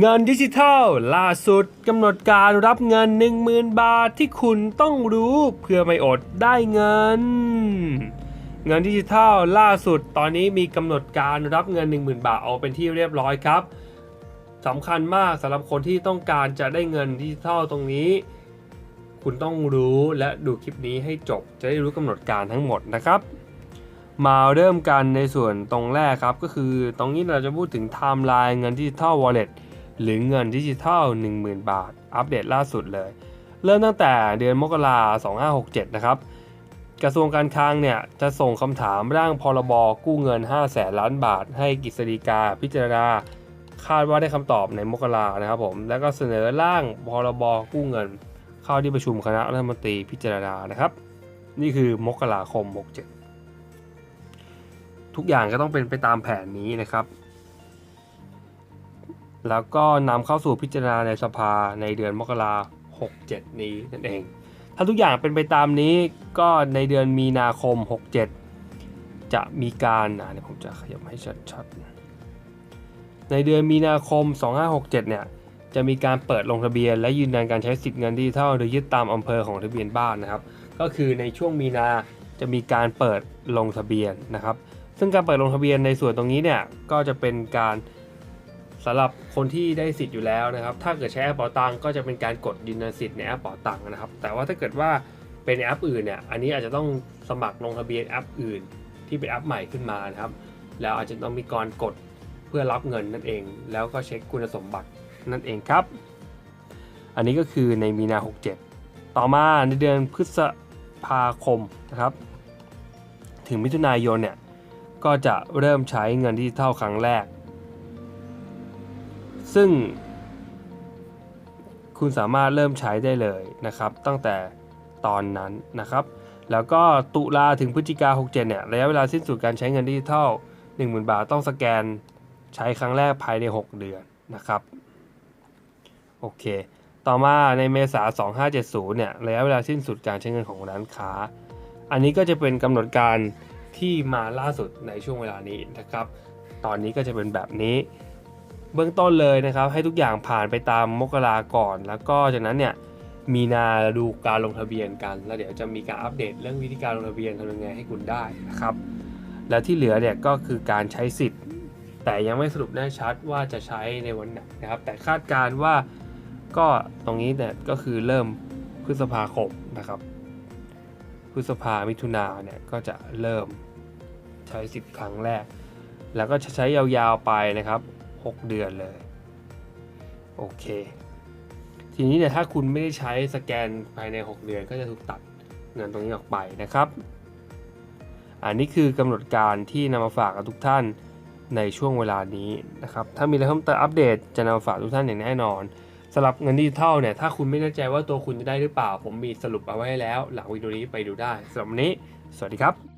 เงินดิจิทัล ล่าสุดกำหนดการรับเงิน 10,000 บาทที่คุณต้องรู้เพื่อไม่อดได้เงิน เงินดิจิทัลล่าสุดตอนนี้มีกำหนดการรับเงิน 10,000 บาทเอาเป็นที่เรียบร้อยครับสำคัญมากสำหรับคนที่ต้องการจะได้เงินดิจิทัลตรงนี้ คุณต้องรู้และดูคลิปนี้ให้จบจะได้รู้กำหนดการทั้งหมดนะครับ มาเริ่มกันในส่วนตรงแรกครับก็คือตรงนี้เราจะพูดถึงไทม์ไลน์เงินดิจิทัล Wallet หรือเงินดิจิทัล 10,000 บาท อัปเดตล่าสุดเลย เริ่มตั้งแต่เดือนมกราคม2567 นะครับ กระทรวงการคลังเนี่ย จะส่งคำถามร่างพรบกู้เงิน 5 แสนล้านบาท ให้กฤษฎีกาพิจารณา คาดว่าได้คำตอบในมกรานะครับผม แล้วก็เสนอร่างพรบกู้เงิน เข้าที่ประชุมคณะรัฐมนตรีพิจารณานะครับ นี่คือมกราคม 67 ทุกอย่างก็ต้องเป็นไปตามแผนนี้นะครับ แล้วก็นำเข้าสู่พิจารณาในสภาในเดือนมกราคม67นี้นั่นเอง ถ้าทุกอย่างเป็นไปตามนี้ก็ในเดือนมีนาคม 67 จะมีการนะเดี๋ยวผมจะขยับให้ชัดๆ ในเดือนมีนาคม 2567 เนี่ยจะมีการเปิดลงทะเบียน และยืนยันการใช้สิทธิ์เงินดิจิทัลโดยยึดตามอำเภอของทะเบียนบ้านนะครับ ก็คือในช่วงมีนาจะมีการเปิดลงทะเบียนนะครับ ซึ่งการเปิดลงทะเบียนในส่วนตรงนี้เนี่ยก็จะเป็นการ สำหรับคนที่ได้สิทธิ์อยู่แล้วนะครับ ถ้าเกิดใช้แอปเป๋าตังก็จะเป็นการกดยืนยันสิทธิ์ในแอปเป๋าตังนะครับ แต่ว่าถ้าเกิดว่าเป็นแอปอื่นเนี่ย อันนี้อาจจะต้องสมัครลงทะเบียนแอปอื่น ที่เป็นแอปใหม่ขึ้นมานะครับ แล้วอาจจะต้องมีการกดเพื่อรับเงินนั่นเอง แล้วก็เช็คคุณสมบัตินั่นเองครับ อันนี้ก็คือในมีนา 67 ต่อมาในเดือนพฤษภาคมนะครับ ถึงมิถุนายนเนี่ย ก็จะเริ่มใช้เงินดิจิทัลครั้งแรก ซึ่ง คุณสามารถเริ่มใช้ได้เลยนะครับ ตั้งแต่ตอนนั้นนะครับ แล้วก็ตุลาถึงพฤศจิกา67เนี่ยระยะเวลาสิ้นสุดการใช้เงินดิจิทัล10,000 บาทต้องสแกนใช้ครั้งแรกภายใน 6 เดือนนะครับโอเค ต่อมาในเมษา 2570 เนี่ย ระยะเวลาสิ้นสุดการใช้เงินของร้านค้า อันนี้ก็จะเป็นกำหนดการที่มาล่าสุดในช่วงเวลานี้นะครับ ตอนนี้ก็จะเป็นแบบนี้ เบื้องต้นเลยนะครับ ให้ทุกอย่างผ่านไปตามมกราก่อน แล้วก็จากนั้นเนี่ยมีนาดูการลงทะเบียนกัน แล้วเดี๋ยวจะมีการอัปเดตเรื่องวิธีการลงทะเบียนทำยังไงให้คุณได้นะครับ แล้วที่เหลือเนี่ยก็คือการใช้สิทธิ์ แต่ยังไม่สรุปแน่ชัดว่าจะใช้ในวันไหนนะครับ แต่คาดการณ์ว่าก็ตรงนี้เนี่ยก็คือเริ่มพฤษภาคมนะครับ พฤษภามิถุนาเนี่ยก็จะเริ่มใช้สิทธิ์ครั้งแรก แล้วก็จะใช้ยาวๆไปนะครับ 6 เดือนเลย โอเค ทีนี้เนี่ยถ้าคุณไม่ได้ใช้สแกนภายใน 6 เดือนก็จะถูกตัดเงินตรงนี้ออกไปนะครับ อันนี้คือกำหนดการที่นำมาฝากกับทุกท่านในช่วงเวลานี้นะครับ ถ้ามีอะไรเพิ่มเติมอัปเดตจะนำมาฝากทุกท่านอย่างแน่นอนสำหรับเงินดิจิทัลเนี่ย ถ้าคุณไม่แน่ใจว่าตัวคุณจะได้หรือเปล่า ผมมีสรุปเอาไว้ให้แล้ว หลังวิดีโอนี้ไปดูได้สำหรับวันนี้ สวัสดีครับ